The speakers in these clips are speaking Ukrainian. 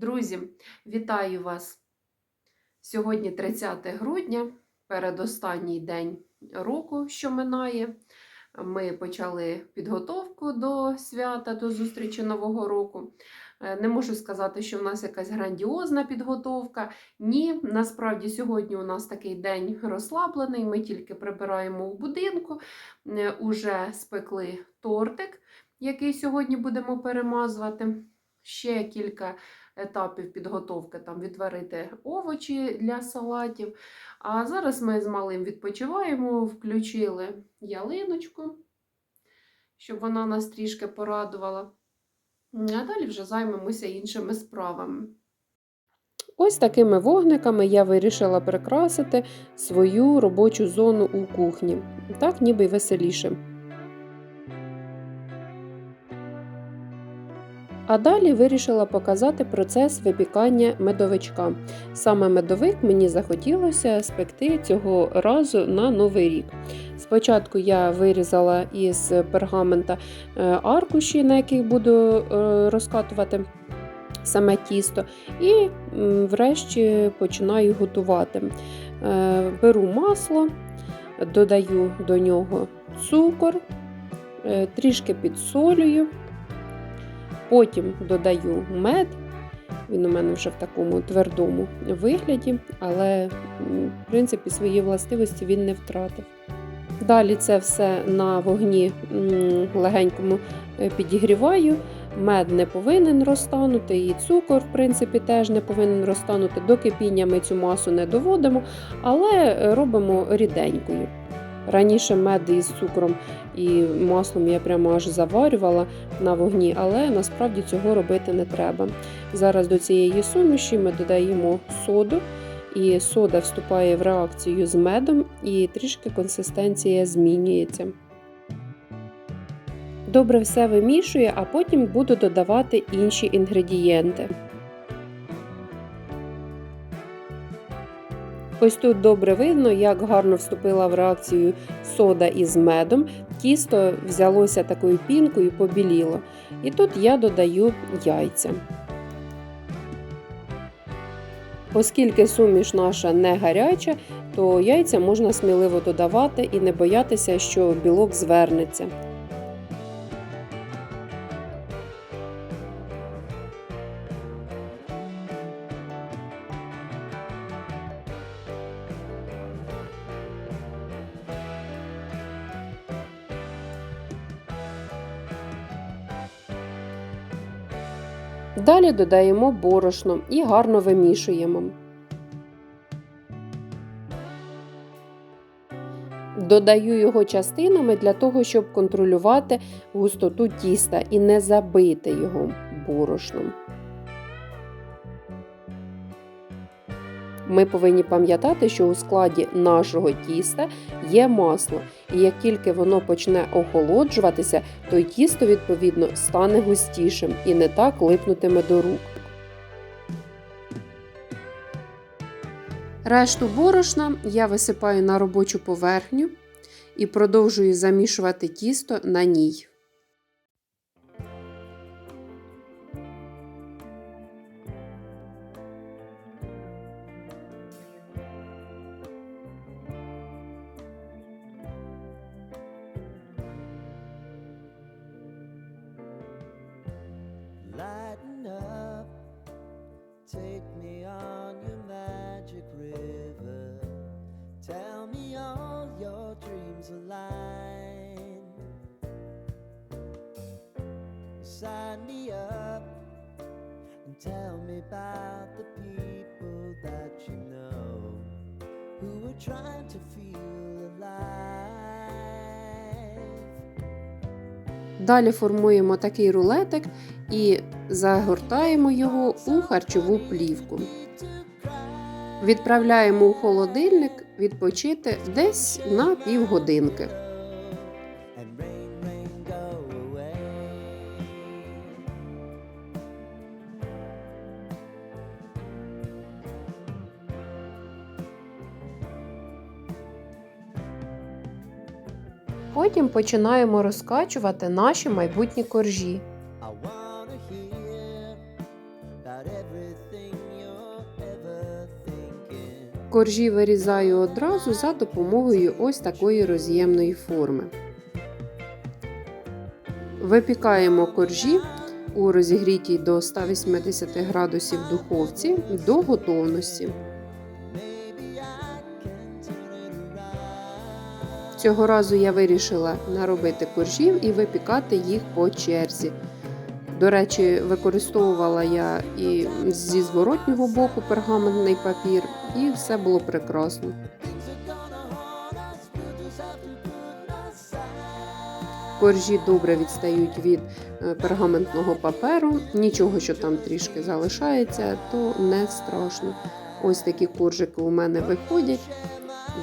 Друзі, вітаю вас! Сьогодні 30 грудня, передостанній день року, що минає. Ми почали підготовку до свята, до зустрічі Нового року. Е, Не можу сказати, що в нас якась грандіозна підготовка. Ні, насправді сьогодні у нас такий день розслаблений. Ми тільки прибираємо в будинку, Е, уже спекли тортик, який сьогодні будемо перемазувати. Ще кілька етапів підготовки, там відварити овочі для салатів. А зараз ми з малим відпочиваємо, включили ялиночку, щоб вона нас трішки порадувала. А далі вже займемося іншими справами. Ось такими вогниками я вирішила прикрасити свою робочу зону у кухні. Так ніби веселіше. А далі вирішила показати процес випікання медовичка. Саме медовик мені захотілося спекти цього разу на новий рік. Спочатку я вирізала із пергамента е, аркуші, на яких буду е, розкатувати саме тісто, і врешті починаю готувати. Е, Беру масло, додаю до нього цукор, трішки підсолюю. Потім додаю мед. Він у мене вже в такому твердому вигляді, але, в принципі, свої властивості він не втратив. Далі це все на вогні легенькому е, підігріваю. Мед не повинен розтанути, і цукор, в принципі, теж не повинен розтанути. До кипіння ми цю масу не доводимо, але е, робимо ріденькою. Раніше мед із цукром і маслом я прямо аж заварювала на вогні, але насправді цього робити не треба. Зараз до цієї суміші ми додаємо соду, і сода вступає в реакцію з медом, і трішки консистенція змінюється. Добре все вимішую, а потім буду додавати інші інгредієнти. Ось тут добре видно, як гарно вступила в реакцію сода із медом. Тісто взялося такою пінкою, побіліло. І тут я додаю яйця. Оскільки суміш наша не гаряча, то яйця можна сміливо додавати і не боятися, що білок звернеться. Далі додаємо борошно і гарно вимішуємо. Додаю його частинами для того, щоб контролювати густоту тіста і не забити його борошном. Ми повинні пам'ятати, що у складі нашого тіста є масло, і як тільки воно почне охолоджуватися, то тісто, відповідно, стане густішим і не так липнутиме до рук. Решту борошна я висипаю на робочу поверхню і продовжую замішувати тісто на ній. Sign me up and tell me about the people that you know who are trying to feel alive. Далі формуємо такий рулетик і загортаємо його у харчову плівку. Відправляємо у холодильник відпочити десь на півгодинки. Потім починаємо розкачувати наші майбутні коржі. Коржі вирізаю одразу за допомогою ось такої роз'ємної форми. Випікаємо коржі у розігрітій до 180 градусів духовці до готовності. Цього разу я вирішила наробити коржів і випікати їх по черзі. До речі, використовувала я і зі зворотнього боку пергаментний папір, і все було прекрасно. Коржі добре відстають від е, пергаментного паперу. Нічого, що там трішки залишається, то не страшно. Ось такі коржики у мене виходять,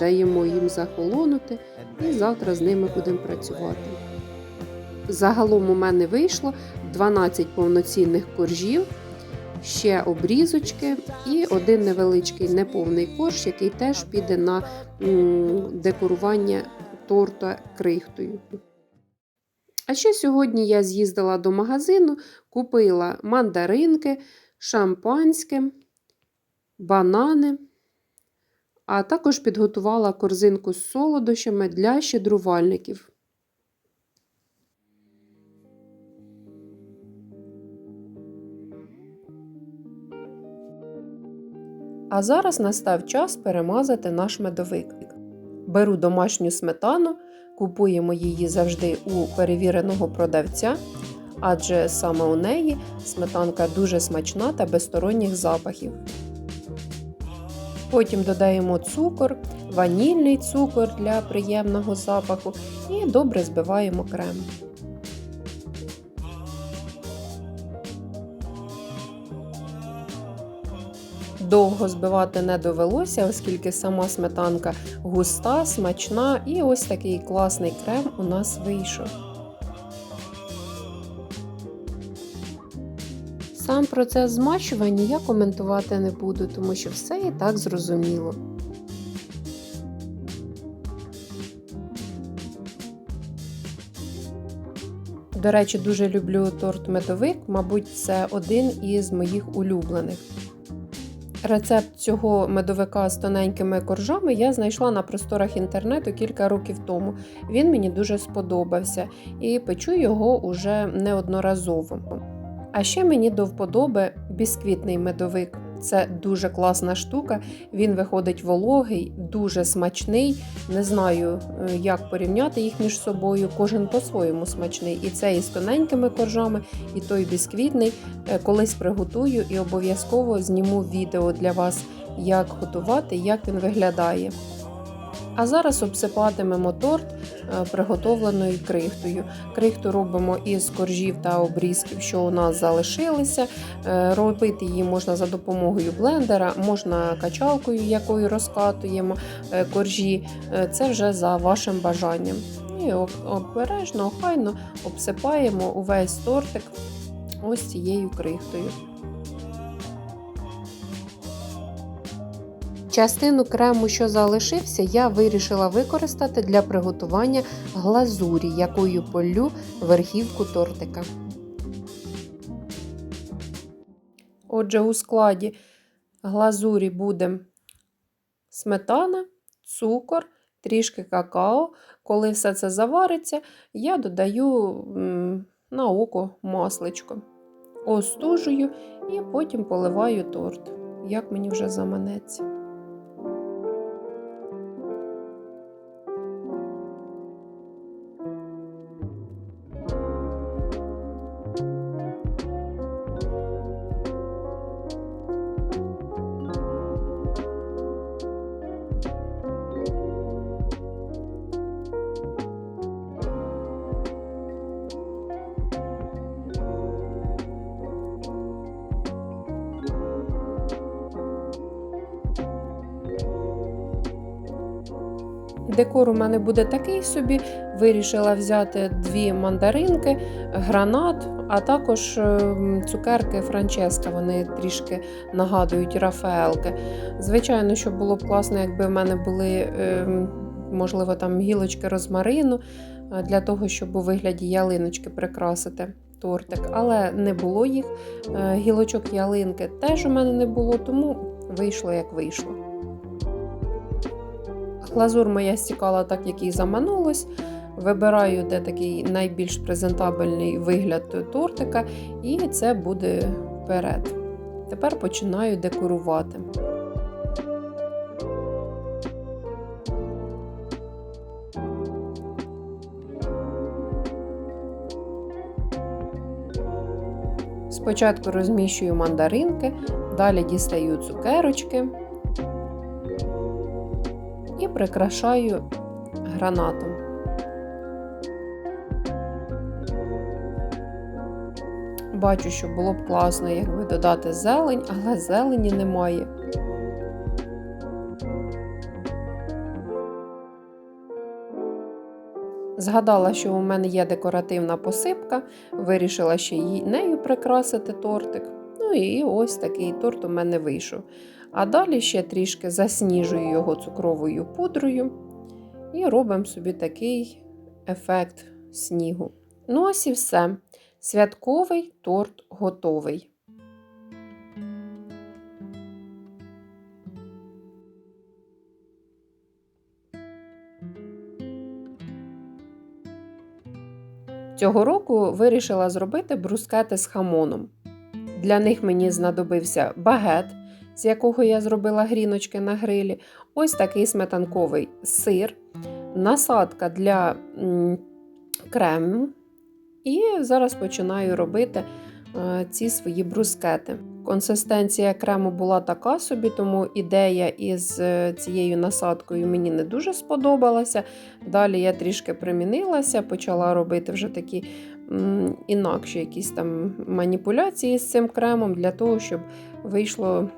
даємо їм захолонути, і завтра з ними будемо працювати. Загалом у мене вийшло 12 повноцінних коржів, ще обрізочки і один невеличкий неповний корж, який теж піде на декорування торта крихтою. А ще сьогодні я з'їздила до магазину, купила мандаринки, шампанське, банани, а також підготувала корзинку з солодощами для щедрувальників. А зараз настав час перемазати наш медовик. Беру домашню сметану, купуємо її завжди у перевіреного продавця, адже саме у неї сметанка дуже смачна та без сторонніх запахів. Потім додаємо цукор, ванільний цукор для приємного запаху і добре збиваємо крем. Довго збивати не довелося, оскільки сама сметанка густа, смачна і ось такий класний крем у нас вийшов. Сам процес змащування я коментувати не буду, тому що все і так зрозуміло. До речі, дуже люблю торт медовик, мабуть, це один із моїх улюблених. Рецепт цього медовика з тоненькими коржами я знайшла на просторах інтернету кілька років тому. Він мені дуже сподобався і печу його уже неодноразово. А ще мені до вподоби бісквітний медовик. Це дуже класна штука. Він виходить вологий, дуже смачний. Не знаю, е, як порівняти їх між собою. Кожен по-своєму смачний. І це із тоненькими коржами, і той бісквітний. Е, Колись приготую і обов'язково зніму відео для вас, як готувати, як він виглядає. А зараз обсипатимемо торт е, приготовленою крихтою. Крихту робимо із коржів та обрізків, що у нас залишилися. Е, Робити її можна за допомогою блендера, можна качалкою, якою розкатуємо е, коржі. Це вже за вашим бажанням. І обережно, охайно обсипаємо увесь тортик ось цією крихтою. Частину крему, що залишився, я вирішила використати для приготування глазурі, якою полю верхівку тортика. Отже, у складі глазурі буде сметана, цукор, трішки какао. Коли все це завариться, я додаю на око масличко. Остужую і потім поливаю торт, як мені вже заманеться. Декор у мене буде такий собі. Вирішила взяти дві мандаринки, гранат, а також ем, цукерки Франческа. Вони трішки нагадують Рафаелки. Звичайно, що було б класно, якби в мене були, ем, можливо, там гілочки розмарину е, для того, щоб у вигляді ялиночки прикрасити тортик, але не було їх. Е, Гілочок ялинки теж у мене не було, тому вийшло як вийшло. Глазур моя стікала так, як і заманулось. Вибираю, де такий найбільш презентабельний вигляд тортика, і це буде вперед. Тепер починаю декорувати. Спочатку розміщую мандаринки, далі дістаю цукерочки і прикрашаю гранатом. Бачу, що було б класно, якби додати зелень, але зелені немає. Згадала, що у мене є декоративна посипка, вирішила ще нею прикрасити тортик. Ну і ось такий торт у мене вийшов. А далі ще трішки засніжую його цукровою пудрою і робимо собі такий ефект снігу. Ну ось і все. Святковий торт готовий. Цього року вирішила зробити брускети з хамоном. Для них мені знадобився багет, з якого я зробила гріночки на грилі, ось такий сметанковий сир, насадка для крему. І зараз починаю робити е, ці свої брускети. Консистенція крему була така собі, тому ідея із е, цією насадкою мені не дуже сподобалася. Далі я трішки примінилася, почала робити вже такі інакші якісь там маніпуляції з цим кремом для того, щоб вийшло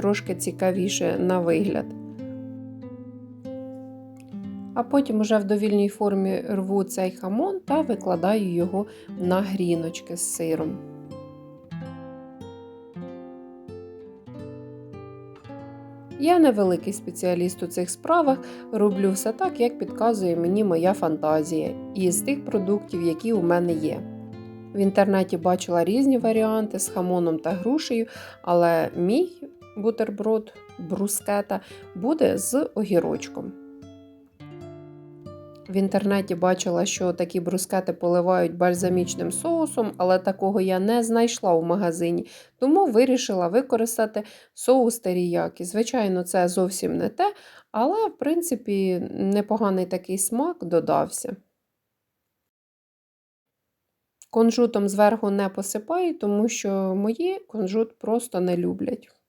трошки цікавіше на вигляд. А потім уже в довільній формі рву цей хамон та викладаю його на гріночки з сиром. Я не великий спеціаліст у цих справах, роблю все так, як підказує мені моя фантазія, і з тих продуктів, які у мене є. В інтернеті бачила різні варіанти з хамоном та грушею, але мій бутерброд брускета буде з огірочком. В інтернеті бачила, що такі брускети поливають бальзамічним соусом, але такого я не знайшла в магазині, тому вирішила використати соус теріякі. Звичайно, це зовсім не те, але, в принципі, непоганий такий смак додався. Конжутом зверху не посипаю, тому що мої конжут просто не люблять.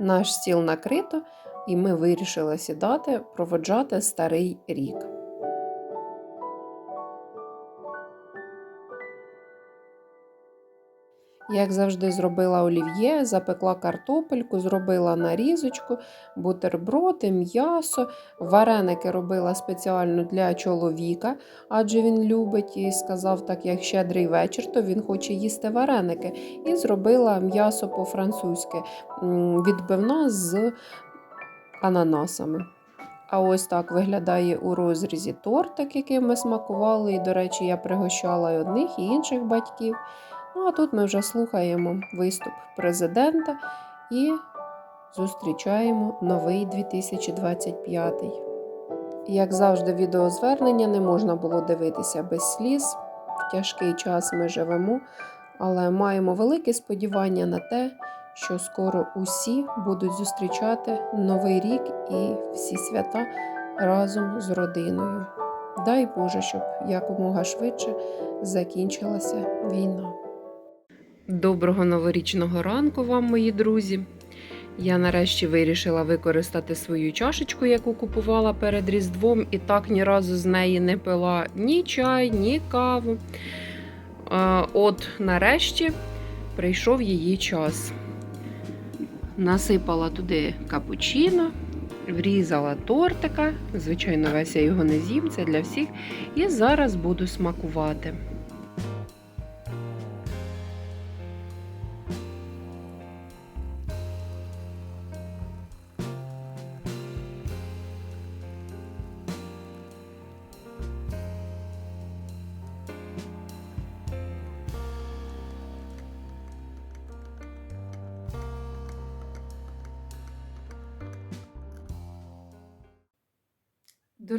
Наш стіл накрито, і ми вирішили сідати, проводжати старий рік. Як завжди, зробила олів'є, запекла картопельку, зробила нарізочку, бутерброди, м'ясо, вареники робила спеціально для чоловіка, адже він любить і сказав, так як щедрий вечір, то він хоче їсти вареники. І зробила м'ясо по-французьки, відбивна з ананасами. А ось так виглядає у розрізі тортик, який ми смакували. І, до речі, я пригощала і одних і інших батьків. Ну, а тут ми вже слухаємо виступ президента і зустрічаємо новий 2025. Як завжди, відеозвернення не можна було дивитися без сліз. В тяжкий час ми живемо, але маємо велике сподівання на те, що скоро усі будуть зустрічати Новий рік і всі свята разом з родиною. Дай Боже, щоб якомога швидше закінчилася війна. Доброго новорічного ранку вам, мої друзі! Я нарешті вирішила використати свою чашечку, яку купувала перед Різдвом, і так ні разу з неї не пила ні чай, ні каву. От нарешті прийшов її час. Насипала туди капучино, врізала тортика. Звичайно, весь я його не з'їм, це для всіх. І зараз буду смакувати.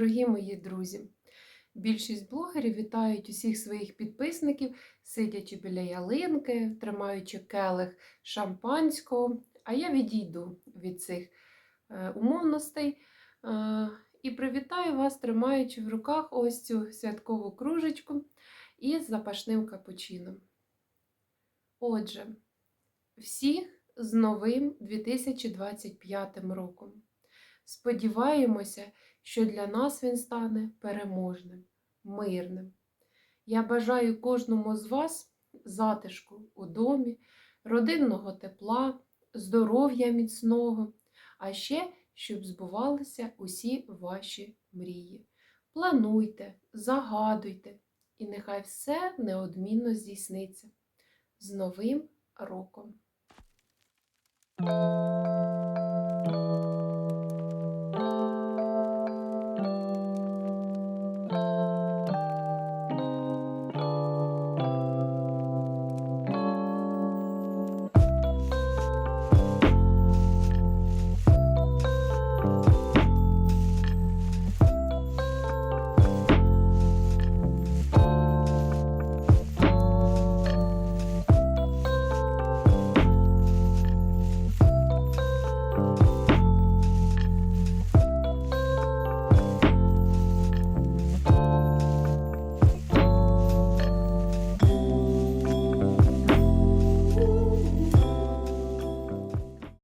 Дорогі мої друзі! Більшість блогерів вітають усіх своїх підписників, сидячи біля ялинки, тримаючи келих шампанського. А я відійду від цих е, умовностей е, і привітаю вас, тримаючи в руках ось цю святкову кружечку із запашним капучином. Отже, всіх з новим 2025 роком. Сподіваємося, що для нас він стане переможним, мирним. Я бажаю кожному з вас затишку у домі, родинного тепла, здоров'я міцного, а ще, щоб збувалися усі ваші мрії. Плануйте, загадуйте, і нехай все неодмінно здійсниться. З Новим роком!